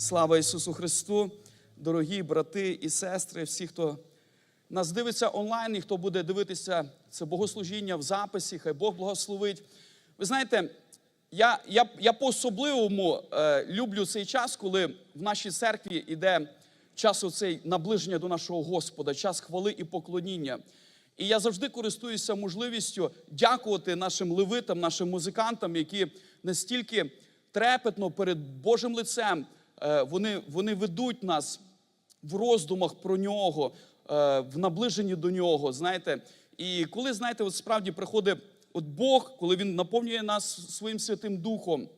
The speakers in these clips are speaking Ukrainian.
Слава Ісусу Христу, дорогі брати і сестри, всі, хто нас дивиться онлайн і хто буде дивитися це богослужіння в записі, хай Бог благословить. Ви знаєте, я, я, я по-особливому е, люблю цей час, коли в нашій церкві йде час оцей наближення до нашого Господа, час хвали і поклоніння. І я завжди користуюся можливістю дякувати нашим левитам, нашим музикантам, які настільки трепетно перед Божим лицем вони, вони ведуть нас в роздумах про нього, е, в наближенні до нього. Знаєте, і коли знаєте, от справді приходить от Бог, коли Він наповнює нас своїм Святим Духом.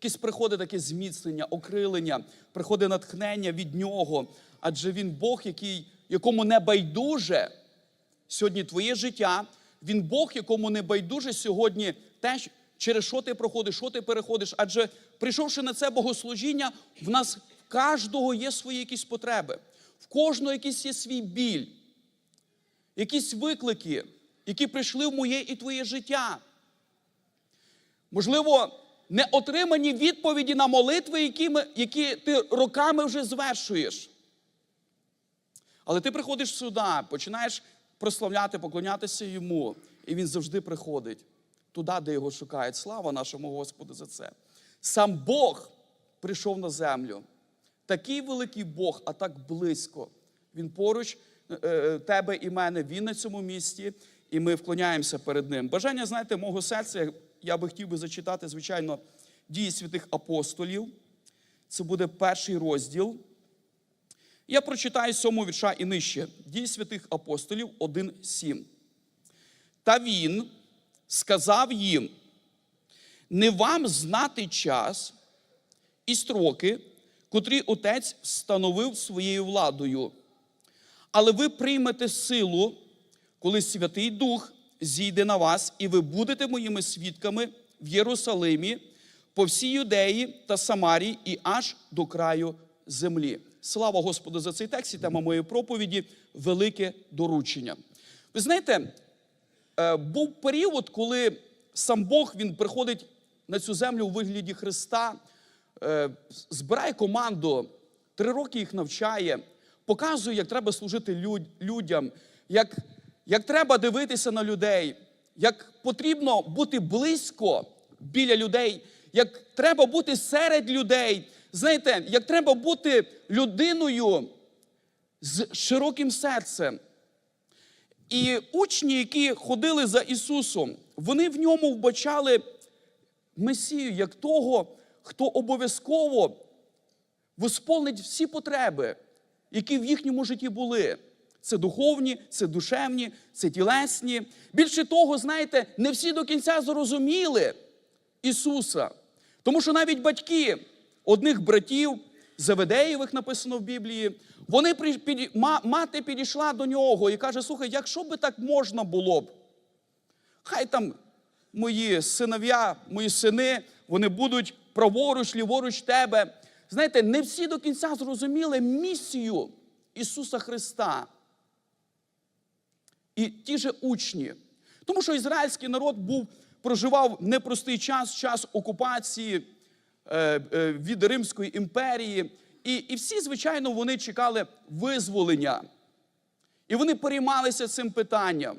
Якесь приходить таке зміцнення, окрилення, приходить натхнення від нього. Адже він Бог, який, якому не байдуже сьогодні твоє життя. Він Бог, якому не байдуже сьогодні те, через що ти проходиш, що ти переходиш. Адже прийшовши на це богослужіння, в нас в кожного є свої якісь потреби, в кожного якийсь є свій біль, якісь виклики, які прийшли в моє і твоє життя. Можливо, не отримані відповіді на молитви, які, ми, які ти роками вже звершуєш. Але ти приходиш сюди, починаєш прославляти, поклонятися йому, і він завжди приходить туди, де його шукають. Слава нашому Господу за це. Сам Бог прийшов на землю. Такий великий Бог, а так близько. Він поруч е, тебе і мене, він на цьому місці, і ми вклоняємося перед ним. Бажання, знаєте, мого серця, я би хотів би зачитати, звичайно, дії святих апостолів. Це буде перший розділ. Я прочитаю сьому вірша і нижче. Дії святих апостолів 1.7. Та він сказав їм: не вам знати час і строки, котрі отець встановив своєю владою, але ви приймете силу, коли Святий Дух зійде на вас, і ви будете моїми свідками в Єрусалимі, по всій Юдеї та Самарії і аж до краю землі. Слава Господу за цей текст і тема моєї проповіді велике доручення. Ви знаєте, був період, коли сам Бог він приходить на цю землю у вигляді Христа, е, збирає команду, три роки їх навчає, показує, як треба служити люд- людям, як, як треба дивитися на людей, як потрібно бути близько біля людей, як треба бути серед людей. Знаєте, як треба бути людиною з широким серцем. І учні, які ходили за Ісусом, вони в ньому вбачали Месію як того, хто обов'язково восполнить всі потреби, які в їхньому житті були. Це духовні, це душевні, це тілесні. Більше того, знаєте, не всі до кінця зрозуміли Ісуса. Тому що навіть батьки одних братів, Заведеєвих написано в Біблії, вони ма- мати підійшла до нього і каже: слухай, якщо би так можна було б, хай там мої синов'я, мої сини, вони будуть праворуч, ліворуч тебе. Знаєте, не всі до кінця зрозуміли місію Ісуса Христа. І ті же учні. Тому що ізраїльський народ був, проживав непростий час, час окупації від Римської імперії. І, і всі, звичайно, вони чекали визволення. І вони переймалися цим питанням.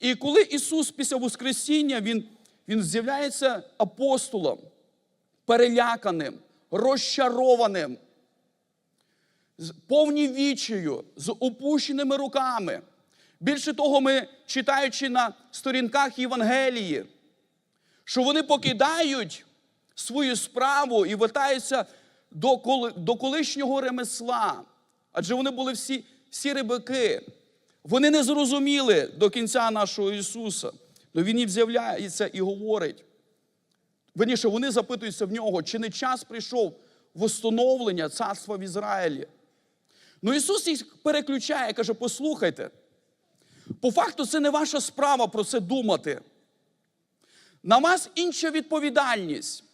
І коли Ісус після Воскресіння, Він, він з'являється апостолом, переляканим, розчарованим, повні вічею, з опущеними руками. Більше того, ми читаючи на сторінках Євангелії, що вони покидають свою справу і вертаються до, до колишнього ремесла. Адже вони були всі, всі рибаки. Вони не зрозуміли до кінця нашого Ісуса. Но Він їм з'являється і говорить. Верніше, вони запитуються в нього, чи не час прийшов восстановлення царства в Ізраїлі. Ну Ісус їх переключає, каже: послухайте, по факту це не ваша справа про це думати. На вас інша відповідальність.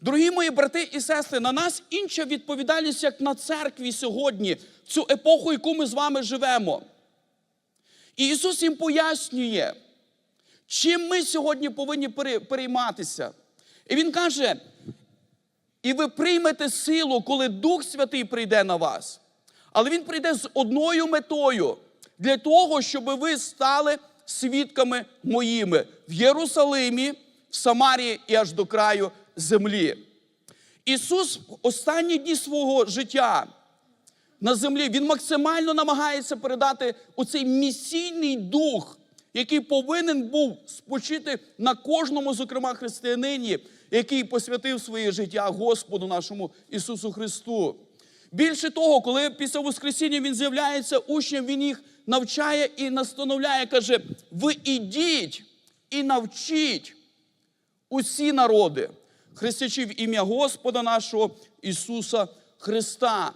Дорогі мої брати і сестри, на нас інша відповідальність, як на церкві сьогодні, цю епоху, яку ми з вами живемо. І Ісус їм пояснює, чим ми сьогодні повинні перейматися. І Він каже: і ви приймете силу, коли Дух Святий прийде на вас. Але Він прийде з одною метою для того, щоб ви стали свідками моїми в Єрусалимі, в Самарії і аж до краю землі. Ісус в останні дні свого життя на землі Він максимально намагається передати оцей місійний дух, який повинен був спочити на кожному, зокрема, християнині, який посвятив своє життя Господу нашому Ісусу Христу. Більше того, коли після Воскресіння Він з'являється учням, Він їх навчає і настановляє, каже: ви ідіть і навчіть усі народи, хрестячи в ім'я Господа нашого Ісуса Христа,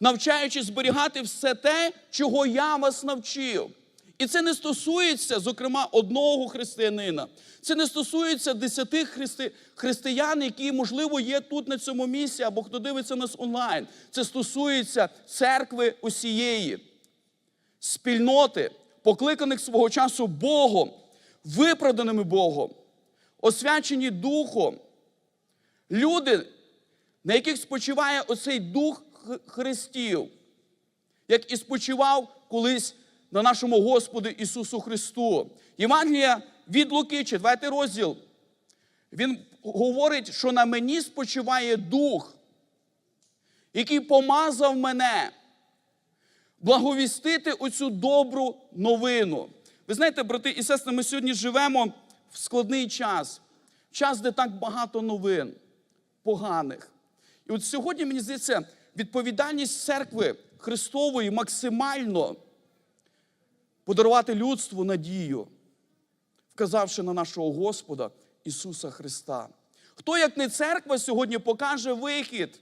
навчаючи зберігати все те, чого я вас навчив. І це не стосується, зокрема, одного християнина. Це не стосується десяти христи... християн, які, можливо, є тут на цьому місці, або хто дивиться нас онлайн. Це стосується церкви усієї, спільноти, покликаних свого часу Богом, виправданими Богом, освячені Духом. Люди, на яких спочиває оцей Дух Христів, як і спочивав колись на нашому Господу Ісусу Христу. Євангелія від Луки, 4 розділ, він говорить, що на мені спочиває Дух, який помазав мене благовістити оцю добру новину. Ви знаєте, брати і сестри, ми сьогодні живемо в складний час, час, де так багато новин поганих. І от сьогодні, мені здається, відповідальність церкви Христової максимально подарувати людству надію, вказавши на нашого Господа Ісуса Христа. Хто, як не церква, сьогодні покаже вихід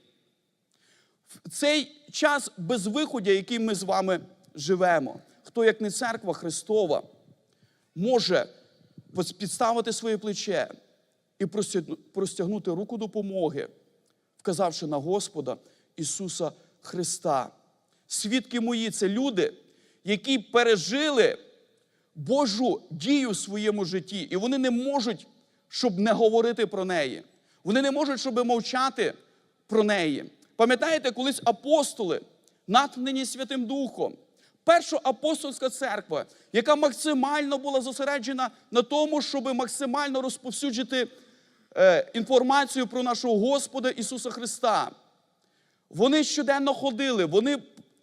в цей час безвиходя, який ми з вами живемо? Хто, як не церква Христова, може підставити своє плече і простягну- простягнути руку допомоги, вказавши на Господа Ісуса Христа. Свідки мої це люди, які пережили Божу дію в своєму житті, і вони не можуть, щоб не говорити про неї. Вони не можуть, щоб мовчати про неї. Пам'ятаєте, колись апостоли, натхнені Святим Духом, перша апостольська церква, яка максимально була зосереджена на тому, щоб максимально розповсюджити інформацію про нашого Господа Ісуса Христа. Вони щоденно ходили, вони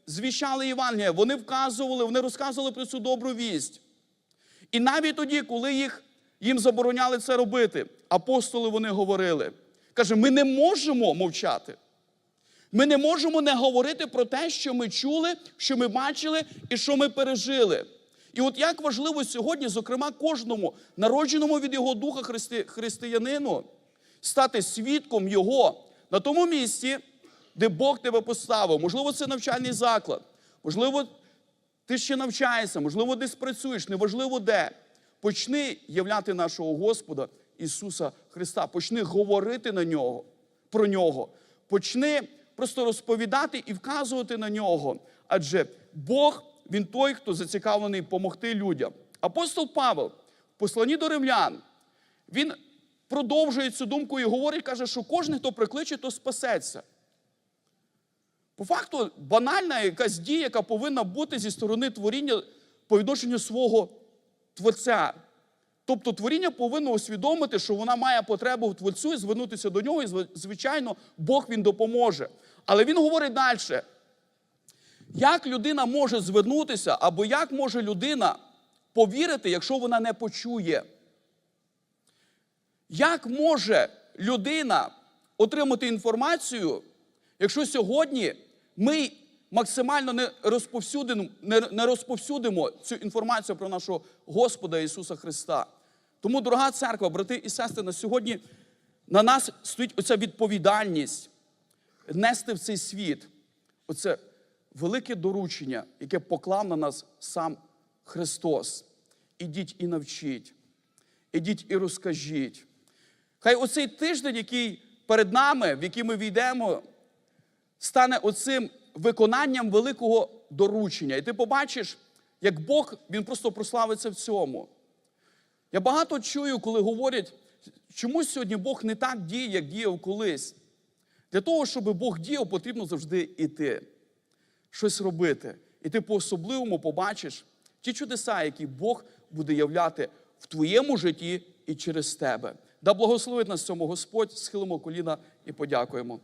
звіщали Євангелія, вони вказували, вони розказували про цю добру вість. І навіть тоді, коли їх, їм забороняли це робити, апостоли вони говорили. Каже, ми не можемо мовчати. Ми не можемо не говорити про те, що ми чули, що ми бачили і що ми пережили. І от як важливо сьогодні, зокрема, кожному народженому від його духа христи, християнину, стати свідком Його на тому місці, де Бог тебе поставив. Можливо, це навчальний заклад, можливо, ти ще навчаєшся, можливо, десь працюєш, неважливо де. Почни являти нашого Господа Ісуса Христа. Почни говорити на нього, про нього. Почни просто розповідати і вказувати на нього. Адже Бог, Він той, хто зацікавлений допомогти людям. Апостол Павел в посланні до римлян, він продовжує цю думку і говорить, каже, що кожен, хто прикличе, то спасеться. По факту, банальна якась дія, яка повинна бути зі сторони творіння по відношенню свого Творця. Тобто творіння повинно усвідомити, що вона має потребу в Творцю і звернутися до нього, і, звичайно, Бог він допоможе. Але він говорить далі. Як людина може звернутися, або як може людина повірити, якщо вона не почує? Як може людина отримати інформацію, якщо сьогодні ми максимально не розповсюдимо, не, розповсюдимо цю інформацію про нашого Господа Ісуса Христа? Тому, дорога церква, брати і сестри, на сьогодні на нас стоїть оця відповідальність нести в цей світ оце велике доручення, яке поклав на нас сам Христос. Ідіть і навчіть, ідіть і розкажіть. Хай оцей тиждень, який перед нами, в який ми війдемо, стане оцим виконанням великого доручення. І ти побачиш, як Бог він просто прославиться в цьому. Я багато чую, коли говорять, чому сьогодні Бог не так діє, як діяв колись. Для того, щоб Бог діяв, потрібно завжди йти, щось робити. І ти по-особливому побачиш ті чудеса, які Бог буде являти в твоєму житті і через тебе. Да благословить нас цьому Господь, схилимо коліна і подякуємо.